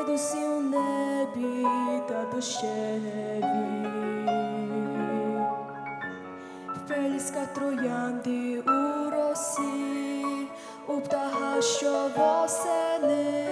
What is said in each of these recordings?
знайдуся у небі та дощеві, в троянди у росі, у птаха, що восени.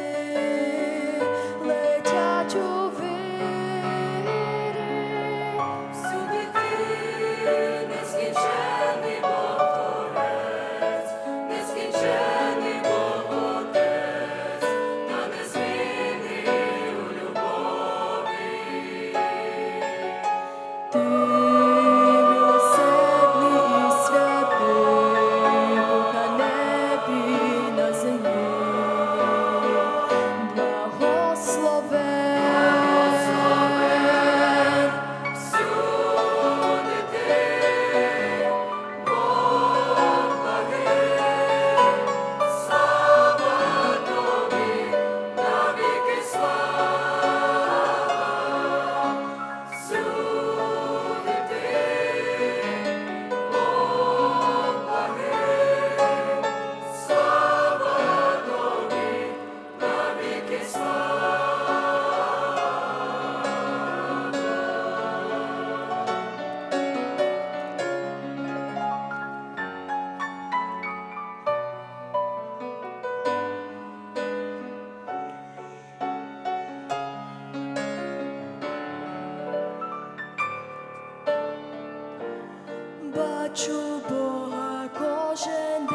бачу Бога кожен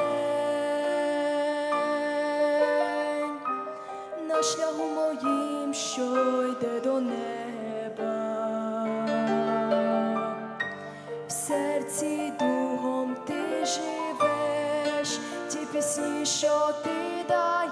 на шляху моїм, що йде до неба, в серці духом ти живеш, ті пісні, що ти даєш.